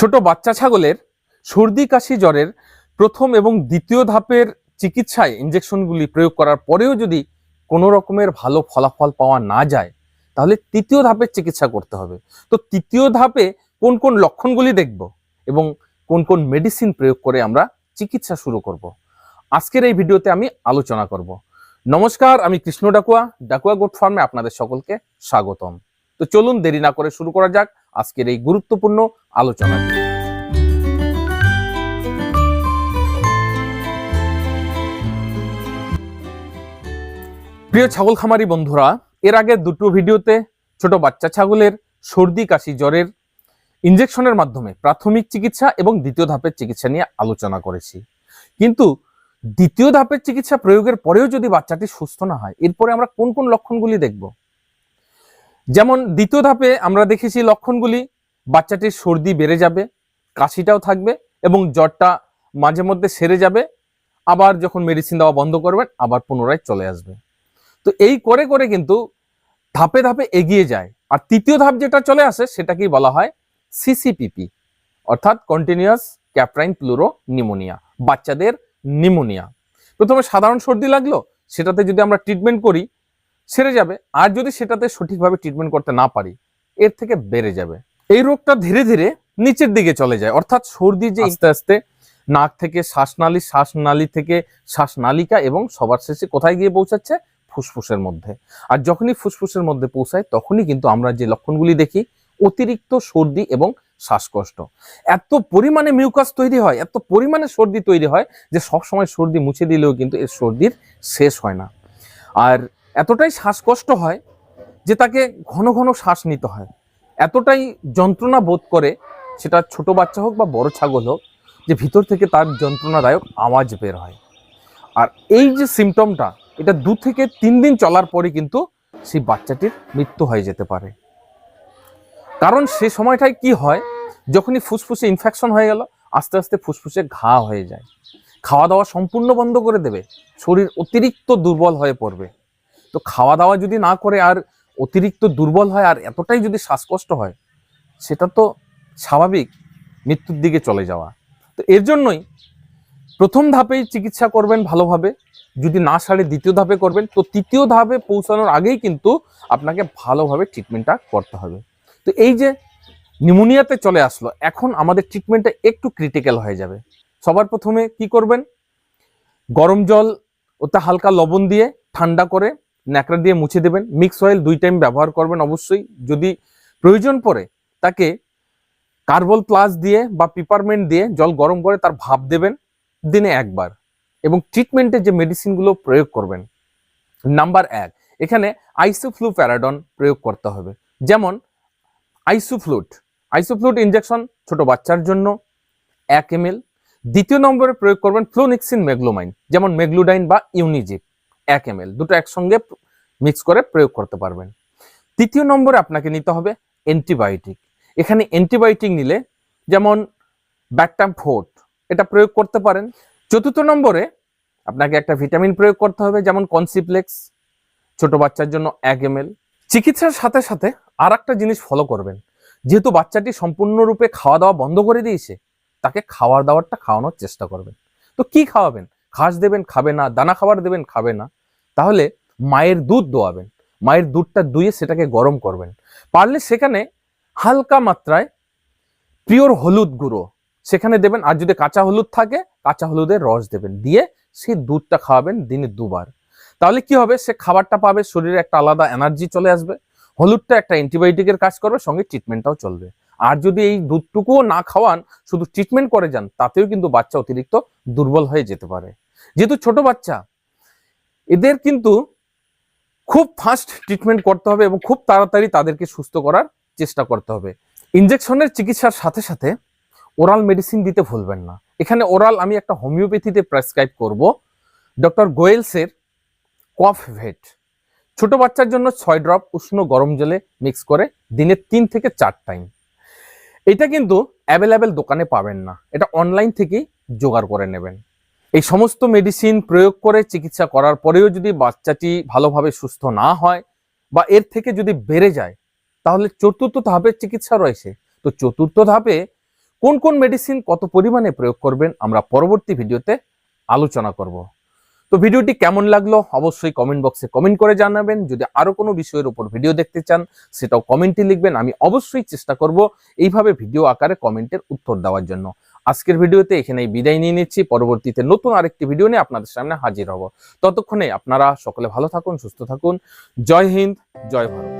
ছোট বাচ্চা ছাগলের সর্দি, কাশি, জ্বরের প্রথম এবং দ্বিতীয় ধাপের চিকিৎসায় ইঞ্জেকশনগুলি প্রয়োগ করার পরেও যদি কোনো রকমের ভালো ফলাফল পাওয়া না যায়, তাহলে তৃতীয় ধাপের চিকিৎসা করতে হবে। তো তৃতীয় ধাপে কোন কোন লক্ষণগুলি দেখব এবং কোন কোন মেডিসিন প্রয়োগ করে আমরা চিকিৎসা শুরু করব। আজকের এই ভিডিওতে আমি আলোচনা করব। নমস্কার, আমি কৃষ্ণ ডাকুয়া ডাকুয়া গোট ফার্মে আপনাদের সকলকে স্বাগতম। তো চলুন দেরি না করে শুরু করা যাক আজকের এই গুরুত্বপূর্ণ আলোচনা। প্রিয় ছাগল খামারি বন্ধুরা, এর আগে দুটো ভিডিওতে ছোট বাচ্চা ছাগলের সর্দি, কাশি, জ্বরের ইনজেকশনের মাধ্যমে প্রাথমিক চিকিৎসা এবং দ্বিতীয় ধাপের চিকিৎসা নিয়ে আলোচনা করেছি। কিন্তু দ্বিতীয় ধাপের চিকিৎসা প্রয়োগের পরেও যদি বাচ্চাটি সুস্থ না হয়, এরপরে আমরা কোন কোন লক্ষণগুলি দেখব? যেমন দ্বিতীয় ধাপে আমরা দেখেছি লক্ষণগুলি, বাচ্চাটির সর্দি বেড়ে যাবে, কাশিটাও থাকবে এবং জ্বরটা মাঝে মধ্যে সেরে যাবে। আবার যখন মেডিসিন দেওয়া বন্ধ করবেন, আবার পুনরায় চলে আসবে। তো এই করে করে কিন্তু ধাপে ধাপে এগিয়ে যায়। আর তৃতীয় ধাপ যেটা চলে আসে, সেটাকেই বলা হয় সিসিপিপি অর্থাৎ কন্টিনিউয়াস ক্যাপ্রাইন প্লুরো নিমোনিয়া বাচ্চাদের নিমোনিয়া প্রথমে সাধারণ সর্দি লাগল, সেটাতে যদি আমরা ট্রিটমেন্ট করি সেরে যাবে। আর যদি সেটাতে সঠিকভাবে ট্রিটমেন্ট করতে না পারি এর থেকে বেড়ে যাবে। এই রোগটা ধীরে ধীরে নিচের দিকে চলে যায়। অর্থাৎ সর্দি যে আস্তে। আস্তে নাক থেকে শ্বাসনালী শ্বাসনালী থেকে শ্বাসনালিকা এবং সবার শেষে কোথায় গিয়ে পৌঁছাচ্ছে? ফুসফুসের মধ্যে। আর যখনই ফুসফুসের মধ্যে পৌঁছায় তখনই কিন্তু আমরা যে লক্ষণগুলি দেখি অতিরিক্ত সর্দি এবং শ্বাসকষ্ট। এত পরিমাণে মিউকাস তৈরি হয় এত পরিমাণে সর্দি তৈরি হয় যে সব সময় সর্দি মুছে দিলেও কিন্তু এর সর্দির শেষ হয় না। আর এতটাই শ্বাসকষ্ট হয় যে তাকে ঘন ঘন শ্বাস নিতে হয়। এতটাই যন্ত্রণা বোধ করে, সেটা ছোট বাচ্চা হোক বা বড় ছাগল হোক, যে ভিতর থেকে তার যন্ত্রণাদায়ক আওয়াজ বের হয়। আর এই যে সিমটমটা এটা দু থেকে তিন দিন চলার পরে কিন্তু সেই বাচ্চাটির মৃত্যু হয়ে যেতে পারে। কারণ সে সময়টায় কি হয়, যখনই ফুসফুসে ইনফেকশন হয়ে গেল, আস্তে আস্তে ফুসফুসে ঘা হয়ে যায়। খাওয়া দাওয়া সম্পূর্ণ বন্ধ করে দেবে, শরীর অতিরিক্ত দুর্বল হয়ে পড়বে। তো খাওয়া দাওয়া যদি না করে আর অতিরিক্ত দুর্বল হয় আর এতটাই যদি শ্বাসকষ্ট হয়, সেটা তো স্বাভাবিক মৃত্যুর দিকে চলে যাওয়া। তো এর জন্যই প্রথম ধাপেই চিকিৎসা করবেন ভালোভাবে, যদি না সারে দ্বিতীয় ধাপে করবেন, তো তৃতীয় ধাপে পৌঁছানোর আগেই কিন্তু আপনাকে ভালোভাবে ট্রিটমেন্টটা করতে হবে। তো এই যে নিউমোনিয়াতে চলে আসলো, এখন আমাদের ট্রিটমেন্টটা একটু ক্রিটিক্যাল হয়ে যাবে। সবার প্রথমে কি করবেন? গরম জল ওতে হালকা লবণ দিয়ে ঠান্ডা করে ন্যাকড়া দিয়ে মুছে দেবেন। মিক্স অয়েল দুই টাইম ব্যবহার করবেন অবশ্যই। যদি প্রয়োজন পড়ে তাকে কার্বল প্লাস দিয়ে বা পিপারমেন্ট দিয়ে জল গরম করে তার ভাপ দেবেন দিনে একবার। এবং ট্রিটমেন্টে যে মেডিসিনগুলো প্রয়োগ করবেন নাম্বার এক, এখানে আইসোফ্লু প্যারাডন প্রয়োগ করতে হবে। যেমন আইসোফ্লুট আইসোফ্লুট ইনজেকশন ছোট বাচ্চার জন্য এক এম দ্বিতীয় নম্বরে প্রয়োগ করবেন ফ্লোনিক্সিন মেগলোমাইন যেমন মেগলুডাইন বা ইউনিজিপ এক এম দুটো একসঙ্গে মিক্স করে প্রয়োগ করতে পারবেন। তৃতীয় নম্বরে আপনাকে নিতে হবে অ্যান্টিবায়োটিক এখানে অ্যান্টিবায়োটিক নিলে যেমন ব্যাকটাম ফোর্ট এটা প্রয়োগ করতে পারেন। চতুর্থ নম্বরে আপনাকে একটা ভিটামিন প্রয়োগ করতে হবে, যেমন কনসিপ্লেক্স ছোট বাচ্চার জন্য এক এম চিকিৎসার সাথে সাথে আর একটা জিনিস ফলো করবেন, যেহেতু বাচ্চাটি সম্পূর্ণরূপে খাওয়া দাওয়া বন্ধ করে দিয়েছে, তাকে খাওয়ার দাওয়ারটা খাওয়ানোর চেষ্টা করবেন। তো কি খাওয়াবেন? ঘাস দেবেন, খাবে না, দানা খাবার দেবেন, খাবে না। তাহলে মায়ের দুধ দোয়াবেন, মায়ের দুধটা দুইয়ে সেটাকে গরম করবেন। পারলে সেখানে হালকা মাত্রায় পিওর হলুদ গুঁড়ো সেখানে দেবেন, আর যদি কাঁচা হলুদ থাকে, কাঁচা হলুদের রস দেবেন, দিয়ে সেই দুধটা খাওয়াবেন দিনে দুবার। তাহলে কি হবে? সে খাবারটা পাবে, শরীরে একটা আলাদা এনার্জি চলে আসবে, হলুদটা একটা অ্যান্টিবায়োটিকের কাজ করবে, সঙ্গে ট্রিটমেন্টটাও চলবে। আর যদি এই দুধটুকুও না খাওয়ান, শুধু ট্রিটমেন্ট করে যান, তাতেও কিন্তু বাচ্চা অতিরিক্ত দুর্বল হয়ে যেতে পারে। যেহেতু ছোট বাচ্চা এদের কিন্তু খুব ফাস্ট ট্রিটমেন্ট করতে হবে এবং খুব তাড়াতাড়ি তাদেরকে সুস্থ করার চেষ্টা করতে হবে। ইনজেকশনের চিকিৎসার সাথে সাথে ওরাল মেডিসিন দিতে ভুলবেন না। এখানে ওরাল আমি একটা হোমিওপ্যাথিতে প্রেসক্রাইব করব। ডক্টর গোয়েলসের কফ ভেট ছোট বাচ্চার জন্য ছয় ড্রপ উষ্ণ গরম জলে মিক্স করে দিনে তিন থেকে চার টাইম এটা কিন্তু অ্যাভেলেবেল দোকানে পাবেন না। এটা অনলাইন থেকেই জোগাড় করে নেবেন। এই সমস্ত মেডিসিন প্রয়োগ করে চিকিৎসা করার পরেও যদি বাচ্চাটি ভালোভাবে সুস্থ না হয় বা এর থেকে যদি বেড়ে যায়, তাহলে চতুর্থ ধাপের চিকিৎসা রয়েছে। তো চতুর্থ ধাপে কোন কোন মেডিসিন কত পরিমাণে প্রয়োগ করবেন আমরা পরবর্তী ভিডিওতে আলোচনা করব। তো ভিডিওটি কেমন লাগল অবশ্যই কমেন্ট বক্সে কমেন্ট করে জানাবেন। যদি আরও কোনো বিষয়ের উপর ভিডিও দেখতে চান, সেটাও কমেন্টে লিখবেন। আমি অবশ্যই চেষ্টা করব এইভাবে ভিডিও আকারে কমেন্টের উত্তর দেওয়ার জন্য। আজকের ভিডিওতে এখানেই বিদায় নিয়ে নিচ্ছি। পরবর্তীতে নতুন আরেকটি ভিডিও নিয়ে আপনাদের সামনে হাজির হব। ততক্ষণে আপনারা সকলে ভালো থাকুন, সুস্থ থাকুন। জয় হিন্দ, জয় ভারত।